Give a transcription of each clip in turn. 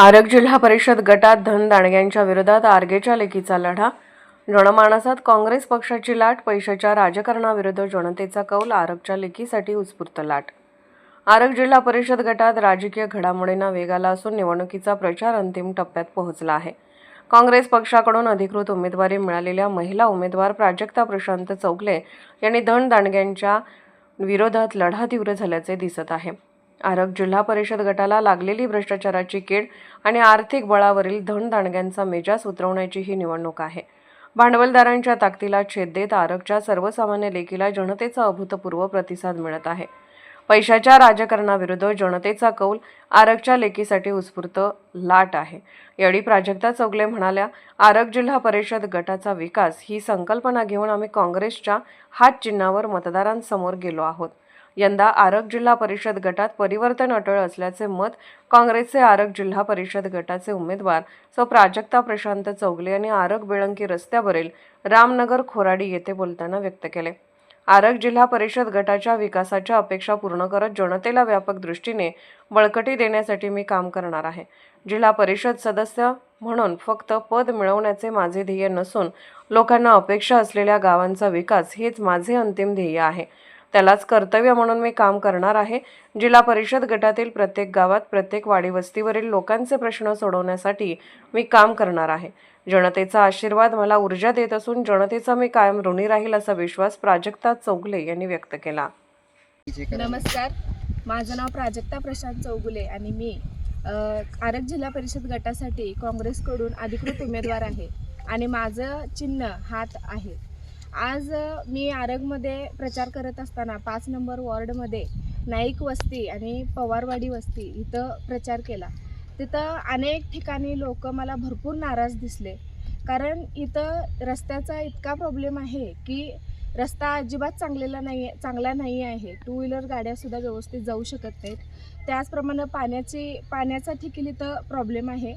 आरग जिल्हा परिषद गटात धन दांडग्यांच्या विरोधात आर्गेच्या लेखीचा लढा. जनमानसात काँग्रेस पक्षाची लाट पैशाच्या राजकारणाविरुद्ध जनतेचा कौल आरगच्या लेखीसाठी उत्स्फूर्त लाट. आरग जिल्हा परिषद गटात राजकीय घडामोडींना वेग आला असून निवडणुकीचा प्रचार अंतिम टप्प्यात पोहोचला आहे. काँग्रेस पक्षाकडून अधिकृत उमेदवारी मिळालेल्या महिला उमेदवार प्राजक्ता प्रशांत चौगले यांनी धन दांडग्यांच्या विरोधात लढा तीव्र झाल्याचे दिसत आहे. आरग जिल्हा परिषद गटाला लागलेली भ्रष्टाचाराची कीड आणि आर्थिक बळावरील धन मेजास उतरवण्याची ही निवडणूक आहे. भांडवलदारांच्या ताकदीला छेद देत आरगच्या सर्वसामान्य लेखीला जनतेचा अभूतपूर्व प्रतिसाद मिळत आहे. पैशाच्या राजकारणाविरुद्ध जनतेचा कौल आरगच्या लेखीसाठी उत्स्फूर्त लाट आहे. यावेळी प्राजक्ता चौगले म्हणाल्या आरग जिल्हा परिषद गटाचा विकास ही संकल्पना घेऊन आम्ही काँग्रेसच्या हात चिन्हावर मतदारांसमोर गेलो आहोत. यंदा आरग जिल्हा परिषद गटात परिवर्तन अटळ असल्याचे मत काँग्रेसचे आरग जिल्हा परिषद गटाचे उमेदवार सौ प्राजक्ता प्रशांत चौगले यांनी आरग बेळंकी रस्त्यावरील रामनगर खोराडी येथे बोलताना व्यक्त केले. आरग जिल्हा परिषद गटाच्या विकासाच्या अपेक्षा पूर्ण करत जनतेला व्यापक दृष्टीने बळकटी देण्यासाठी मी काम करणार आहे. जिल्हा परिषद सदस्य म्हणून फक्त पद मिळवण्याचे माझे ध्येय नसून लोकांना अपेक्षा असलेल्या गावांचा विकास हेच माझे अंतिम ध्येय आहे. त्यालाच कर्तव्य म्हणून मी काम करणार आहे. जिल्हा परिषद गटातील प्रत्येक गावात प्रत्येक वाडी वस्तीवरील लोकांचे प्रश्न सोडवण्यासाठी मी काम करणार आहे. जनतेचा आशीर्वाद मला ऊर्जा देत असून जनतेचा मी कायम ऋणी राहील असा विश्वास प्राजक्ता चौगले यांनी व्यक्त केला. नमस्कार. माझं नाव प्राजक्ता प्रशांत चौगुले आणि मी आरग जिल्हा परिषद गटासाठी काँग्रेसकडून अधिकृत उमेदवार आहे आणि माझं चिन्ह हात आहे. आज मी आरगमध्ये प्रचार करत असताना पाच नंबर वॉर्डमध्ये नाईक वस्ती आणि पवारवाडी वस्ती इथं प्रचार केला. तिथं अनेक ठिकाणी लोक मला भरपूर नाराज दिसले. कारण इथं रस्त्याचा इतका प्रॉब्लेम आहे की रस्ता अजिबात चांगलेला नाही आहे चांगला नाही आहे. टू व्हीलर गाड्यासुद्धा व्यवस्थित जाऊ शकत नाहीत. त्याचप्रमाणे पाण्याची पाण्याचा देखील इथं प्रॉब्लेम आहे.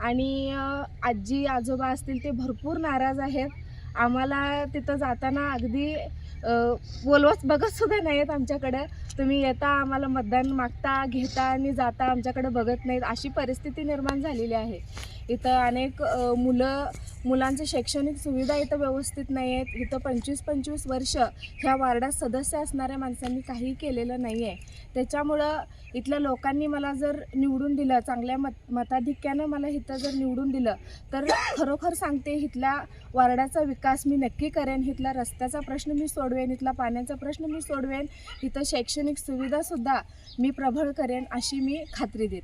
आणि आजी आजोबा असतील ते भरपूर नाराज आहेत. आम्हाला तिथं जाताना अगदी बोलवच बघत सुद्धा नाही आहेत आमच्याकडं. तुम्ही येता आम्हाला मतदान मागता घेता आणि जाता आमच्याकडं बघत नाहीत. अशी परिस्थिती निर्माण झालेली आहे. इथं अनेक मुलं मुलांचे शैक्षणिक सुविधा इथं व्यवस्थित नाही आहेत इथं पंचवीस पंचवीस वर्ष ह्या वार्डात सदस्य असणाऱ्या माणसांनी काही केलेलं नाही आहे त्याच्यामुळं इथल्या लोकांनी मला जर निवडून दिलं चांगल्या मत मताधिक्यानं मला इथं जर निवडून दिलं तर खरोखर सांगते इथल्या वार्डाचा विकास मी नक्की करेन इथला रस्त्याचा प्रश्न मी सोडवेन इथला पाण्याचा प्रश्न मी सोडवेन इथं शैक्षणिक सुविधासुद्धा मी प्रबळ करेन अशी मी खात्री देते.